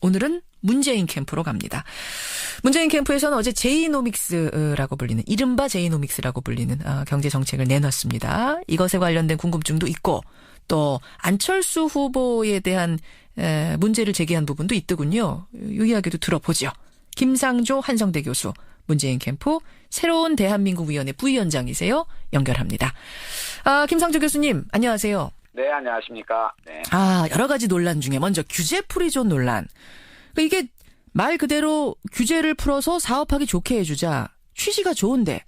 오늘은 문재인 캠프로 갑니다. 문재인 캠프에서는 어제 제이노믹스라고 불리는 이른바 제이노믹스라고 불리는 아, 경제 정책을 내놨습니다. 이것에 관련된 궁금증도 있고 또 안철수 후보에 대한 에, 문제를 제기한 부분도 있더군요. 이 이야기도 들어보죠. 김상조 한성대 교수 문재인 캠프 새로운 대한민국 위원회 부위원장이세요. 연결합니다. 아, 김상조 교수님 안녕하세요. 네, 안녕하십니까. 네. 아, 여러 가지 논란 중에 먼저 규제 프리존 논란. 그러니까 이게 말 그대로 규제를 풀어서 사업하기 좋게 해주자. 취지가 좋은데.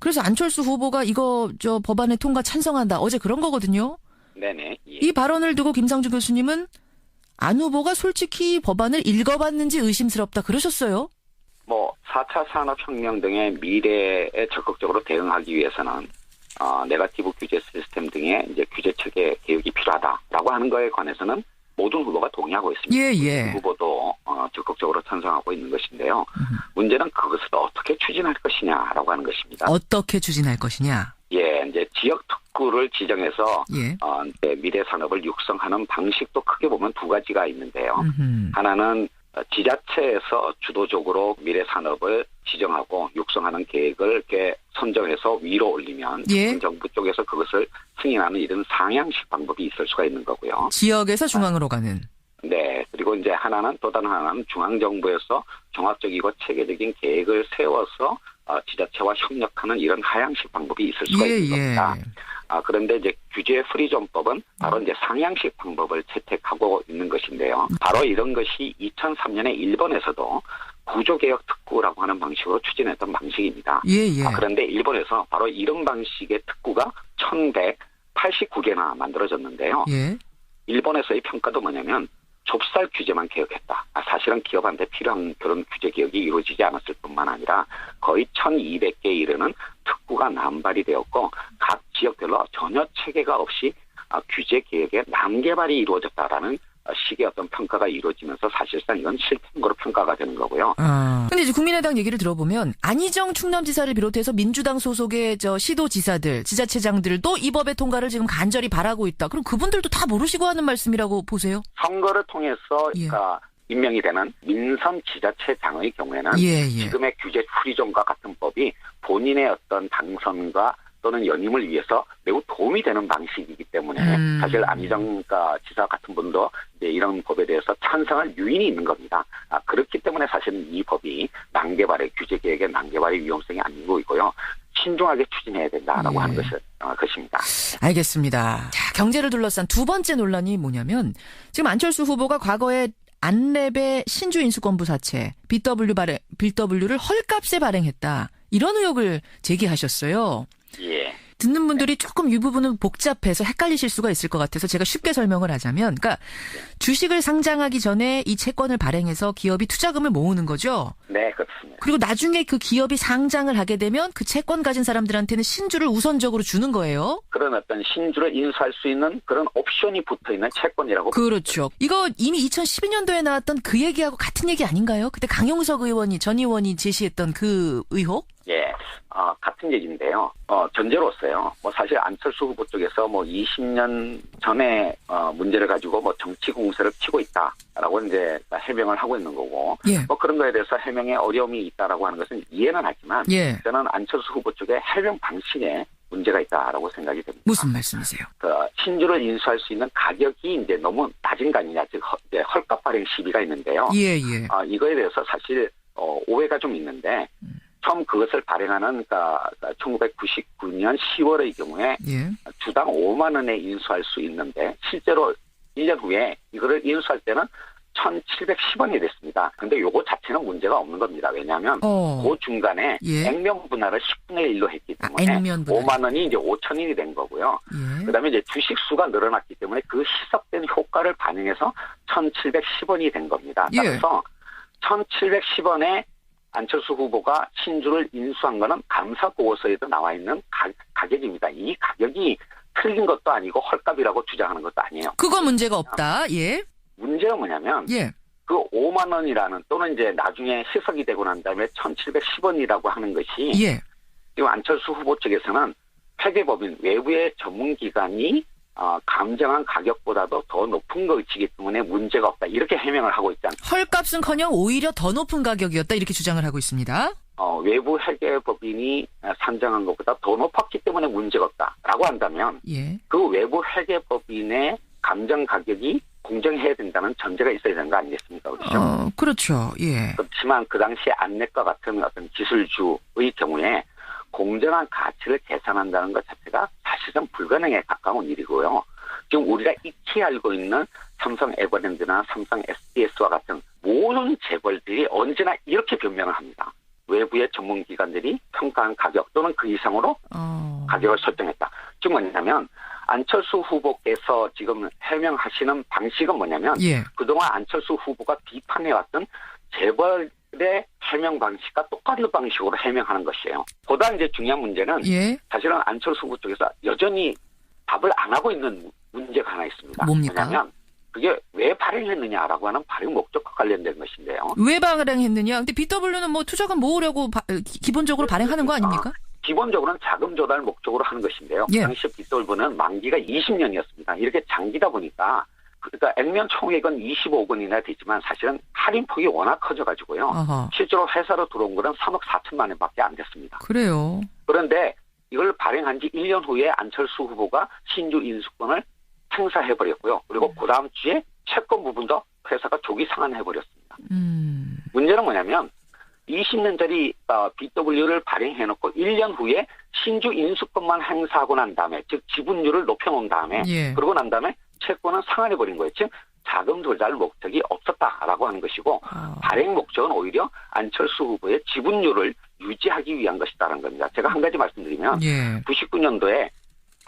그래서 안철수 후보가 이거 저 법안의 통과 찬성한다. 어제 그런 거거든요. 네네. 예. 이 발언을 두고 김상주 교수님은 안 후보가 솔직히 법안을 읽어봤는지 의심스럽다 그러셨어요. 뭐 4차 산업혁명 등의 미래에 적극적으로 대응하기 위해서는 어, 네가티브 규제 시스템 등의 이제 규제 체계 개혁이 필요하다라고 하는 거에 관해서는 모든 후보가 동의하고 있습니다. 예, 예. 후보도 어, 적극적으로 찬성하고 있는 것인데요. 문제는 그것을 어떻게 추진할 것이냐라고 하는 것입니다. 어떻게 추진할 것이냐. 예, 이제 지역 특구를 지정해서 예. 어, 미래 산업을 육성하는 방식도 크게 보면 두 가지가 있는데요. 음흠. 하나는 어, 지자체에서 주도적으로 미래 산업을 지정하고 육성하는 계획을 이렇게 선정해서 위로 올리면 예. 정부 쪽에서 그것을 승인하는 이런 상향식 방법이 있을 수가 있는 거고요. 지역에서 중앙으로 가는. 네. 그리고 이제 하나는 또 다른 하나는 중앙 정부에서 종합적이고 체계적인 계획을 세워서 어, 지자체와 협력하는 이런 하향식 방법이 있을 수가 예, 있는 예. 겁니다. 아, 그런데 이제 규제 프리존법은 바로 이제 상향식 방법을 채택하고 있는 것인데요. 바로 이런 것이 2003년에 일본에서도 구조개혁 특구라고 하는 방식으로 추진했던 방식입니다. 예, 예. 아, 그런데 일본에서 바로 이런 방식의 특구가 1189개나 만들어졌는데요. 예. 일본에서의 평가도 뭐냐면 좁쌀 규제만 개혁했다. 아, 사실은 기업한테 필요한 그런 규제 개혁이 이루어지지 않았을 뿐만 아니라 거의 1200개에 이르는 특구가 남발이 되었고 각 지역별로 전혀 체계가 없이 아, 규제 개혁의 남개발이 이루어졌다라는 어, 식의 어떤 평가가 이루어지면서 사실상 이건 실패인 거로 평가가 되는 거고요. 아. 근데 이제 국민의당 얘기를 들어보면 안희정 충남지사를 비롯해서 민주당 소속의 저 시도지사들, 지자체장들도 이 법의 통과를 지금 간절히 바라고 있다. 그럼 그분들도 다 모르시고 하는 말씀이라고 보세요? 선거를 통해서 예. 그러니까 임명이 되는 민선 지자체장의 경우에는 예, 예. 지금의 규제 프리존과 같은 법이 본인의 어떤 당선과 또는 연임을 위해서 매우 도움이 되는 방식이기 때문에 음. 사실 안희정가 지사 같은 분도 이제 이런 법에 대해서 찬성할 유인이 있는 겁니다. 아, 그렇기 때문에 사실은 이 법이 난개발의 규제 계획의 난개발의 위험성이 아니고 있고요. 신중하게 추진해야 된다라고 예. 하는 것이, 어, 것입니다. 알겠습니다. 자, 경제를 둘러싼 두 번째 논란이 뭐냐면 지금 안철수 후보가 과거에 안랩의 신주 인수권부 사채 BW 발행, BW를 헐값에 발행했다. 이런 의혹을 제기하셨어요. 예. 듣는 분들이 조금 이 부분은 복잡해서 헷갈리실 수가 있을 것 같아서 제가 쉽게 설명을 하자면, 그러니까 주식을 상장하기 전에 이 채권을 발행해서 기업이 투자금을 모으는 거죠. 네, 그렇습니다. 그리고 나중에 그 기업이 상장을 하게 되면 그 채권 가진 사람들한테는 신주를 우선적으로 주는 거예요. 그런 어떤 신주를 인수할 수 있는 그런 옵션이 붙어 있는 채권이라고 그렇죠. 이거 이미 2012년도에 나왔던 그 얘기하고 같은 얘기 아닌가요? 그때 강용석 의원이 전 의원이 제시했던 그 의혹? 예, 어, 같은 얘기인데요. 어, 전제로서요. 뭐 사실 안철수 후보 쪽에서 뭐 20년 전에 어, 문제를 가지고 뭐 정치 공세를 피고 있다라고 이제 해명을 하고 있는 거고, 예. 뭐 그런 거에 대해서 해명에 어려움이 있다라고 하는 것은 이해는 하지만 예. 저는 안철수 후보 쪽의 해명 방식에 문제가 있다라고 생각이 됩니다. 무슨 말씀이세요? 그 신주를 인수할 수 있는 가격이 이제 너무 낮은 거 아니냐, 즉 헐- 이제 헐값 발행 시비가 있는데요. 예, 예. 아, 이거에 대해서 사실 어, 오해가 좀 있는데 처음 그것을 발행하는 그러니까 1999년 10월의 경우에 예. 주당 5만 원에 인수할 수 있는데 실제로 1년 후에 이거를 인수할 때는 1,710원이 됐습니다. 근데 요거 자체는 문제가 없는 겁니다. 왜냐하면 어. 그 중간에 예. 액면 분할을 10분의 1로 했기 아, 때문에 분할. 5만 원이 이제 5천 원이 된 거고요. 예. 그다음에 이제 주식 수가 늘어났기 때문에 그 희석된 효과를 반영해서 1,710원이 된 겁니다. 예. 따라서 1,710원에 안철수 후보가 신주를 인수한 거는 감사 보고서에도 나와 있는 가, 가격입니다. 이 가격이 틀린 것도 아니고 헐값이라고 주장하는 것도 아니에요. 그거 문제가 없다. 예. 문제가 뭐냐면 예. 그 5만 원이라는 또는 이제 나중에 희석이 되고 난 다음에 1,710원이라고 하는 것이 예. 지금 안철수 후보 측에서는 회계법인 외부의 전문기관이 어, 감정한 가격보다도 더 높은 것이기 때문에 문제가 없다. 이렇게 해명을 하고 있지 않습니까? 헐값은커녕 오히려 더 높은 가격이었다 이렇게 주장을 하고 있습니다. 어, 외부 회계법인이 산정한 것보다 더 높았기 때문에 문제가 없다라고 한다면 예. 그 외부 회계법인의 감정 가격이 공정해야 된다는 전제가 있어야 되는 거 아니겠습니까? 그렇죠? 어, 그렇죠. 예. 그렇지만 그 당시 안넷과 같은 어떤 기술주의 경우에 공정한 가치를 계산한다는 것 자체가 사실상 불가능에 가까운 일이고요. 지금 우리가 익히 알고 있는 삼성 에버랜드나 삼성 SDS와 같은 모든 재벌들이 언제나 이렇게 변명을 합니다. 외부의 전문기관들이 평가한 가격 또는 그 이상으로 어. 가격을 설정했다. 지금 뭐냐면 안철수 후보께서 지금 해명하시는 방식은 뭐냐면 예. 그동안 안철수 후보가 비판해왔던 재벌 의 해명 방식과 똑같은 방식으로 해명하는 것이에요. 보다 이제 중요한 문제는 예. 사실은 안철수 후보 쪽에서 여전히 답을 안 하고 있는 문제가 하나 있습니다. 뭡니까? 뭐냐면 그게 왜 발행했느냐라고 하는 발행 목적과 관련된 것인데요. 왜 발행했느냐? 근데 BW는 뭐 투자금 모으려고 바- 기- 기본적으로 발행하는 거 아닙니까? 기본적으로는 자금 조달 목적으로 하는 것인데요. 예. 당시 빗돌부는 만기가 20년이었습니다. 이렇게 장기다 보니까 그러니까 액면 총액은 25억 원이나 되지만 사실은 할인 폭이 워낙 커져가지고요. 아하. 실제로 회사로 들어온 거는 3억 4천만 원밖에 안 됐습니다. 그래요. 그런데 이걸 발행한 지 1년 후에 안철수 후보가 신주 인수권을 행사해버렸고요. 그리고 그 다음 주에 채권 부분도 회사가 조기 상환해버렸습니다. 음. 문제는 뭐냐면 20년짜리 BW를 발행해놓고 1년 후에 신주 인수권만 행사하고 난 다음에 즉 지분율을 높여놓은 다음에 예. 그러고 난 다음에 채권은 상환해 버린 거예요. 즉 자금 조달 목적이 없었다라고 하는 것이고 아. 발행 목적은 오히려 안철수 후보의 지분율을 유지하기 위한 것이다라는 겁니다. 제가 한 가지 말씀드리면 예. 99년도에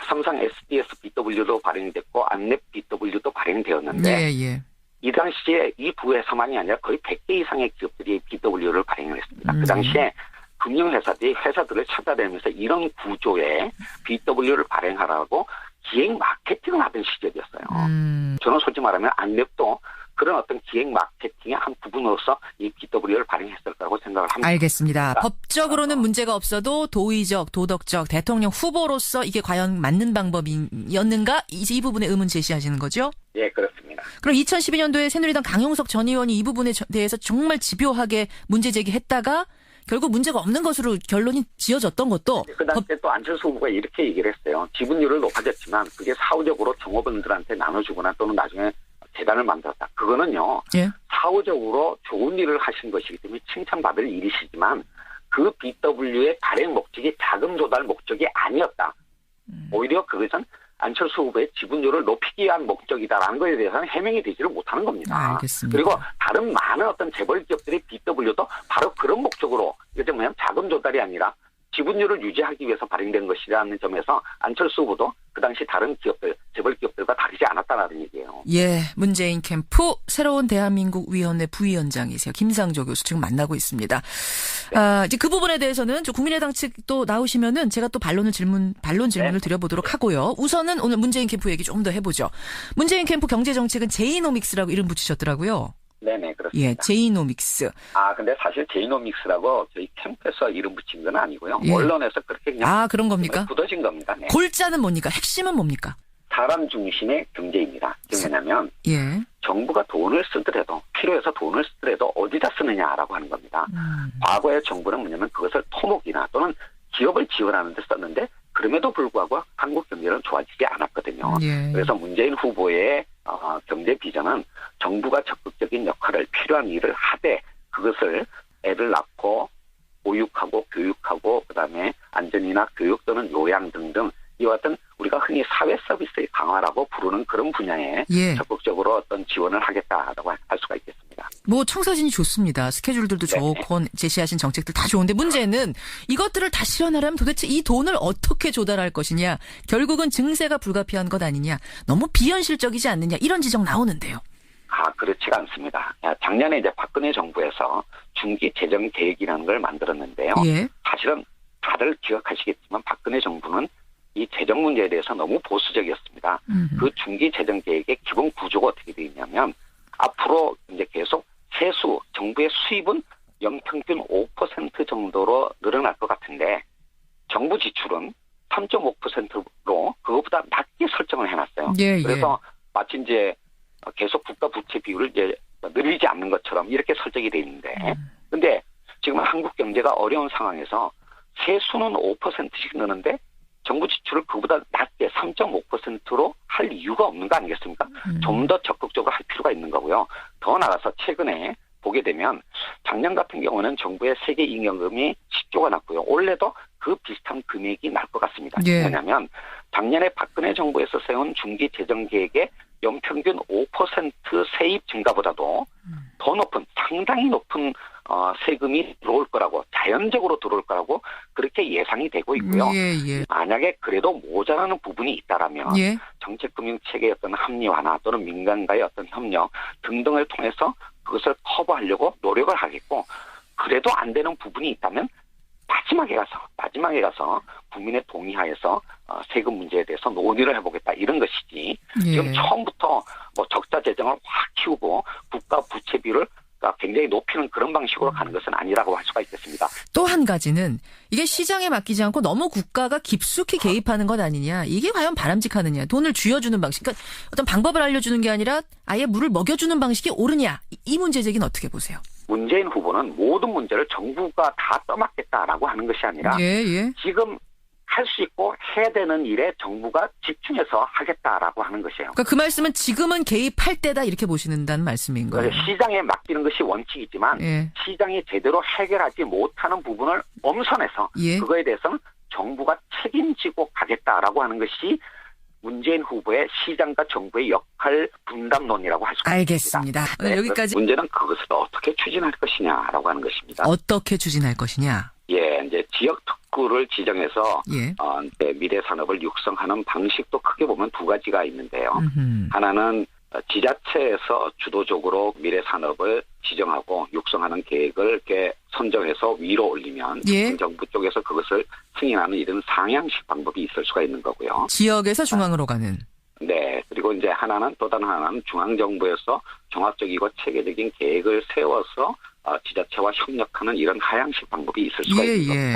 삼성 SDS BW도 발행됐고 안랩 BW도 발행되었는데 예, 예. 이 당시에 이 두 회사만이 아니라 거의 100개 이상의 기업들이 BW를 발행을 했습니다. 음. 그 당시에 금융회사들이 회사들을 찾아다니면서 이런 구조의 BW를 발행하라고 기획 마케팅을 하던 시절이었어요. 음. 저는 솔직히 말하면 안랩도 그런 어떤 기획 마케팅의 한 부분으로서 이 BW를 발행했을 거라고 생각을 합니다. 알겠습니다. 아. 법적으로는 문제가 없어도 도의적, 도덕적, 대통령 후보로서 이게 과연 맞는 방법이었는가? 이, 이 부분에 의문 제시하시는 거죠? 예, 그렇습니다. 그럼 2012년도에 새누리당 강용석 전 의원이 이 부분에 저- 대해서 정말 집요하게 문제 제기했다가 결국 문제가 없는 것으로 결론이 지어졌던 것도 그 당시에 또 안철수 후보가 이렇게 얘기를 했어요. 지분율을 높아졌지만 그게 사후적으로 종업원들한테 나눠주거나 또는 나중에 재단을 만들었다. 그거는요. 예. 사후적으로 좋은 일을 하신 것이기 때문에 칭찬받을 일이시지만 그 BW의 발행 목적이 자금 조달 목적이 아니었다. 음. 오히려 그것은 안철수 후보의 지분율을 높이기 위한 목적이다라는 것에 대해서는 해명이 되지를 못하는 겁니다. 알겠습니다. 그리고 다른 많은 어떤 재벌 기업들의 BW도 바로 그런 목적으로 이게 뭐냐면 자금 조달이 아니라 지분율을 유지하기 위해서 발행된 것이라는 점에서 안철수 후보도 그 당시 다른 기업들, 재벌 기업들과 다르지 않았다라는 얘기예요. 예, 문재인 캠프 새로운 대한민국 위원회 부위원장이세요. 김상조 교수 지금 만나고 있습니다. 아, 이제 그 부분에 대해서는 저 국민의당 측또 나오시면은 제가 또 반론을 질문 반론 질문을 드려보도록 하고요. 우선은 오늘 문재인 캠프 얘기 좀 더 해보죠. 문재인 캠프 경제 정책은 제이노믹스라고 이름 붙이셨더라고요. 네네 그렇습니다. 예, 제이노믹스. 아 근데 사실 제이노믹스라고 저희 캠프에서 이름 붙인 건 아니고요. 예. 언론에서 그렇게 그냥 아 그런 겁니까? 굳어진 겁니다. 네. 골자는 뭡니까? 핵심은 뭡니까? 사람 중심의 경제입니다. 즉 뭐냐면 예. 정부가 돈을 쓰더라도 필요해서 돈을 쓰더라도 어디다 쓰느냐라고 하는 겁니다. 음, 과거의 정부는 뭐냐면 그것을 토목이나 또는 기업을 지원하는 데 썼는데 그럼에도 불구하고 한국 경제는 좋아지지 않았거든요. 예. 그래서 문재인 후보의 어, 경제 비전은 정부가 적극적인 역할을 필요한 일을 하되 그것을 애를 낳고 보육하고 교육하고 그다음에 안전이나 교육 또는 요양 등등 이와 같은 우리가 흔히 사회 서비스의 강화라고 부르는 그런 분야에 예. 적극적으로 어떤 지원을 하겠다라고 할 수가 있겠습니다. 뭐 청사진이 좋습니다. 스케줄들도 네. 좋고 제시하신 정책들 다 좋은데 문제는 이것들을 다 실현하려면 도대체 이 돈을 어떻게 조달할 것이냐. 결국은 증세가 불가피한 것 아니냐. 너무 비현실적이지 않느냐. 이런 지적 나오는데요. 아, 그렇지가 않습니다. 야, 작년에 이제 박근혜 정부에서 중기 재정 계획이라는 걸 만들었는데요. 예. 사실은 다들 기억하시겠지만 박근혜 정부는 이 재정 문제에 대해서 너무 보수적이었습니다. 음. 그 중기 재정 계획의 기본 구조가 어떻게 되어 있냐면 앞으로 이제 계속 세수 정부의 수입은 연평균 5% 정도로 늘어날 것 같은데 정부 지출은 3.5%로 그것보다 낮게 설정을 해놨어요. 예, 예. 그래서 마치 이제 계속 국가 부채 비율을 이제 늘리지 않는 것처럼 이렇게 설정이 돼 있는데, 음. 근데 지금 한국 경제가 어려운 상황에서 세수는 5%씩 느는데 정부 지출을 그보다 낮게 3.5%로 할 이유가 없는 거 아니겠습니까? 음. 좀더 적극적으로 할 필요가 있는 거고요. 더 나아가서 최근에 보게 되면 작년 같은 경우는 정부의 세계 임금이 10조가 났고요. 올해도 그 비슷한 금액이 날 것 같습니다. 예. 왜냐하면 작년에 박근혜 정부에서 세운 중기 재정 계획의 연평균 5% 세입 증가보다도 음. 더 높은 상당히 높은 어, 세금이 들어올 거라고 자연적으로 들어올 거라고 그렇게 예상이 되고 있고요. 예, 예. 만약에 그래도 모자라는 부분이 있다라면 예. 정책금융 체계의 어떤 합리화나 또는 민간과의 어떤 협력 등등을 통해서 그것을 커버하려고 노력을 하겠고 그래도 안 되는 부분이 있다면 마지막에 가서 마지막에 가서 국민의 동의하에서 어, 세금 문제에 대해서 논의를 해보겠다 이런 것이지 지금 예. 처음부터 뭐 적자 재정을 확 키우고 국가 부채 비 율을 굉장히 높이는 그런 방식으로 가는 것은 아니라고 할 수가 있겠습니다. 또 한 가지는 이게 시장에 맡기지 않고 너무 국가가 깊숙이 개입하는 것 아니냐. 이게 과연 바람직하느냐. 돈을 쥐어주는 방식. 그러니까 어떤 방법을 알려주는 게 아니라 아예 물을 먹여주는 방식이 옳으냐. 이- 이 문제 제기는 어떻게 보세요? 문재인 후보는 모든 문제를 정부가 다 떠맡겠다라고 하는 것이 아니라 예, 예. 지금 할 수 있고 해야 되는 일에 정부가 집중해서 하겠다라고 하는 것이에요. 그러니까 그 말씀은 지금은 개입할 때다 이렇게 보시는다는 말씀인 거예요. 그래서 시장에 맡기는 것이 원칙이지만 예. 시장이 제대로 해결하지 못하는 부분을 엄선해서 예. 그거에 대해서는 정부가 책임지고 가겠다라고 하는 것이 문재인 후보의 시장과 정부의 역할 분담론이라고 할 알겠습니다. 있습니다. 오늘 여기까지 문제는 그것을 어떻게 추진할 것이냐라고 하는 것입니다. 어떻게 추진할 것이냐. 예, 이제 지역 특 구를 지정해서 예. 어, 미래 산업을 육성하는 방식도 크게 보면 두 가지가 있는데요. 음흠. 하나는 어, 지자체에서 주도적으로 미래 산업을 지정하고 육성하는 계획을 이렇게 선정해서 위로 올리면 예. 정부 쪽에서 그것을 승인하는 이런 상향식 방법이 있을 수가 있는 거고요. 지역에서 중앙으로 가는. 네. 그리고 이제 하나는 또 다른 하나는 중앙정부에서 종합적이고 체계적인 계획을 세워서 어, 지자체와 협력하는 이런 하향식 방법이 있을 수가 예, 있는 예.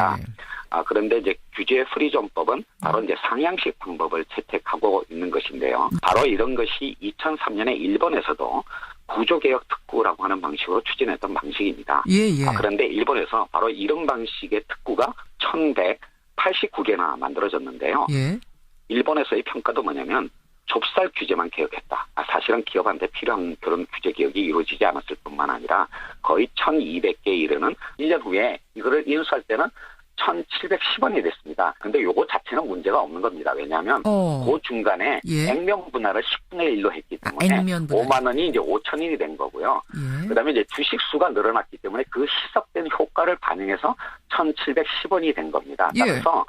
아, 그런데 이제 규제 프리존법은 바로 이제 상향식 방법을 채택하고 있는 것인데요. 바로 이런 것이 2003년에 일본에서도 구조개혁 특구라고 하는 방식으로 추진했던 방식입니다. 예, 예. 아, 그런데 일본에서 바로 이런 방식의 특구가 1189개나 만들어졌는데요. 예. 일본에서의 평가도 뭐냐면 좁쌀 규제만 개혁했다. 아, 사실은 기업한테 필요한 그런 규제 개혁이 이루어지지 않았을 뿐만 아니라 거의 1200개에 이르는 1년 후에 이거를 인수할 때는 1710원이 됐습니다. 근데 요거 자체는 문제가 없는 겁니다. 왜냐하면 어. 그 중간에 예. 액면 분할을 10분의 1로 했기 아, 때문에 분할. 5만 원이 이제 5천 원이 된 거고요. 예. 그다음에 이제 주식 수가 늘어났기 때문에 그 희석된 효과를 반영해서 1,710원이 된 겁니다. 예. 따라서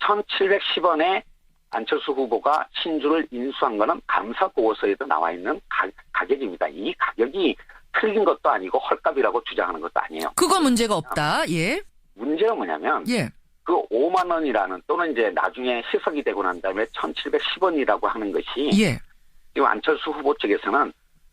1,710원에 안철수 후보가 신주를 인수한 거는 감사 보고서에도 나와 있는 가, 가격입니다. 이 가격이 틀린 것도 아니고 헐값이라고 주장하는 것도 아니에요. 그거 문제가 없다. 예. 문제가 뭐냐면 예. 그 5만 원이라는 또는 이제 나중에 희석이 되고 난 다음에 1,710원이라고 하는 것이 예. 지금 안철수 후보 측에서는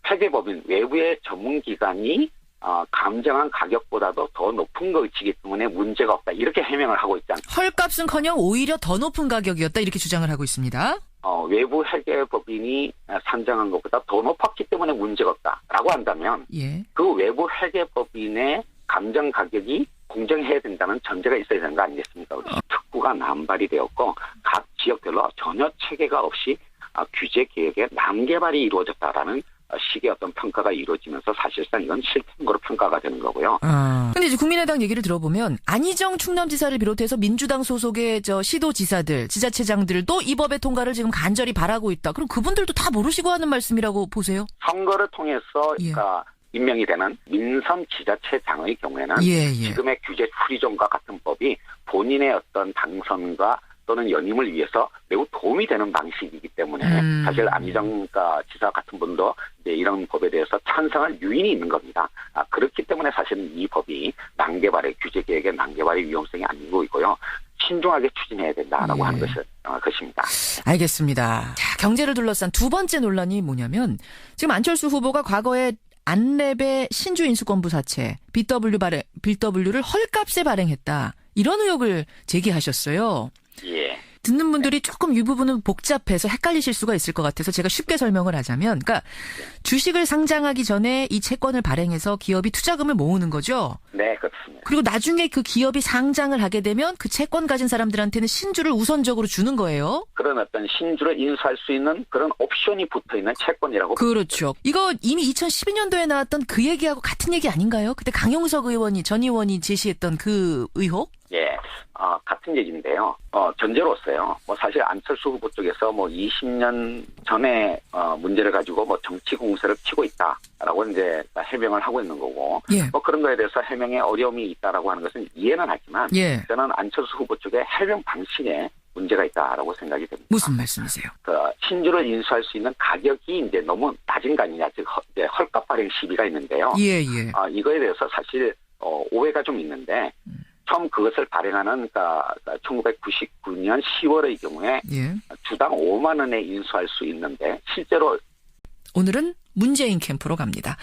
회계법인 외부의 전문기관이 어, 감정한 가격보다도 더 높은 것이기 때문에 문제가 없다. 이렇게 해명을 하고 있지 않습니까? 헐값은커녕 오히려 더 높은 가격이었다 이렇게 주장을 하고 있습니다. 어, 외부 회계법인이 산정한 것보다 더 높았기 때문에 문제가 없다라고 한다면 예. 그 외부 회계법인의 감정 가격이 공정해야 된다는 전제가 있어야 되는 거 아니겠습니까? 그래서 특구가 남발이 되었고 각 지역별로 전혀 체계가 없이 아, 규제 계획의 남개발이 이루어졌다라는 어, 식의 어떤 평가가 이루어지면서 사실상 이건 실패인 거로 평가가 되는 거고요. 아. 근데 이제 국민의당 얘기를 들어보면 안희정 충남지사를 비롯해서 민주당 소속의 저 시도지사들, 지자체장들도 이 법의 통과를 지금 간절히 바라고 있다. 그럼 그분들도 다 모르시고 하는 말씀이라고 보세요? 선거를 통해서 예. 그러니까 임명이 되는 민선 지자체장의 경우에는 예, 예. 지금의 규제 프리존과 같은 법이 본인의 어떤 당선과 또는 연임을 위해서 매우 도움이 되는 방식이기 때문에 음. 사실 안희정 지사 같은 분도 이제 이런 법에 대해서 찬성할 유인이 있는 겁니다. 아, 그렇기 때문에 사실은 이 법이 난개발의 규제 계획의 난개발의 위험성이 아니고 있고요. 신중하게 추진해야 된다라고 예. 하는 것이, 어, 것입니다. 알겠습니다. 자, 경제를 둘러싼 두 번째 논란이 뭐냐면 지금 안철수 후보가 과거에 안랩의 신주 인수권부 사채 BW 발행, BW를 헐값에 발행했다. 이런 의혹을 제기하셨어요. 예. 듣는 분들이 조금 이 부분은 복잡해서 헷갈리실 수가 있을 것 같아서 제가 쉽게 설명을 하자면, 그러니까 주식을 상장하기 전에 이 채권을 발행해서 기업이 투자금을 모으는 거죠. 네, 그렇습니다. 그리고 나중에 그 기업이 상장을 하게 되면 그 채권 가진 사람들한테는 신주를 우선적으로 주는 거예요. 그런 어떤 신주를 인수할 수 있는 그런 옵션이 붙어 있는 채권이라고 그렇죠. 이거 이미 2012년도에 나왔던 그 얘기하고 같은 얘기 아닌가요? 그때 강용석 의원이 전 의원이 제시했던 그 의혹? 예, 어, 같은 얘기인데요. 어, 전제로서요. 뭐 사실 안철수 후보 쪽에서 뭐 20년 전에 어, 문제를 가지고 뭐 정치 공세를 피고 있다라고 이제 해명을 하고 있는 거고, 예. 뭐 그런 거에 대해서 해명에 어려움이 있다라고 하는 것은 이해는 하지만 예. 저는 안철수 후보 쪽의 해명 방식에 문제가 있다라고 생각이 됩니다. 무슨 말씀이세요? 그 신주를 인수할 수 있는 가격이 이제 너무 낮은 거 아니냐, 즉 이제 헐값 발행 시비가 있는데요. 예, 예. 아, 이거에 대해서 사실 어, 오해가 좀 있는데 처음 그것을 발행하는 그러니까 1999년 10월의 경우에 예. 주당 5만 원에 인수할 수 있는데 실제로 오늘은 문재인 캠프로 갑니다.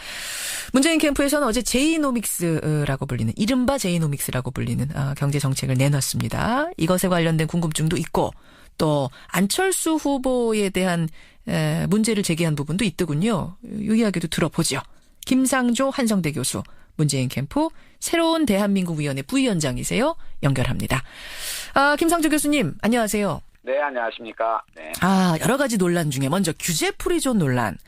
문재인 캠프에서는 어제 제이노믹스라고 불리는 이른바 제이노믹스라고 불리는 아, 경제 정책을 내놨습니다. 이것에 관련된 궁금증도 있고 또 안철수 후보에 대한 에, 문제를 제기한 부분도 있더군요. 이 이야기도 들어보죠. 김상조 한성대 교수 문재인 캠프 새로운 대한민국 위원회 부위원장이세요. 연결합니다. 아, 김상조 교수님 안녕하세요. 네 안녕하십니까 네. 아, 여러 가지 논란 중에 먼저 규제 프리존 논란.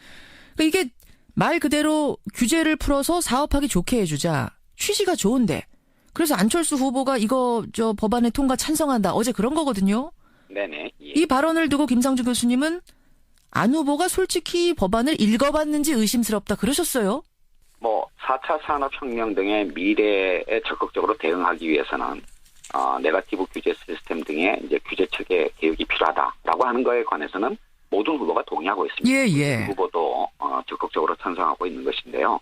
그러니까 이게 말 그대로 규제를 풀어서 사업하기 좋게 해주자. 취지가 좋은데. 그래서 안철수 후보가 이거 저 법안의 통과 찬성한다. 어제 그런 거거든요. 네네 예. 이 발언을 두고 김상주 교수님은 안 후보가 솔직히 법안을 읽어봤는지 의심스럽다 그러셨어요. 뭐 4차 산업혁명 등의 미래에 적극적으로 대응하기 위해서는 어, 네가티브 규제 시스템 등의 이제 규제 체계 개혁이 필요하다라고 하는 거에 관해서는 모든 후보가 동의하고 있습니다. 예, 예. 후보도 어, 적극적으로 찬성하고 있는 것인데요.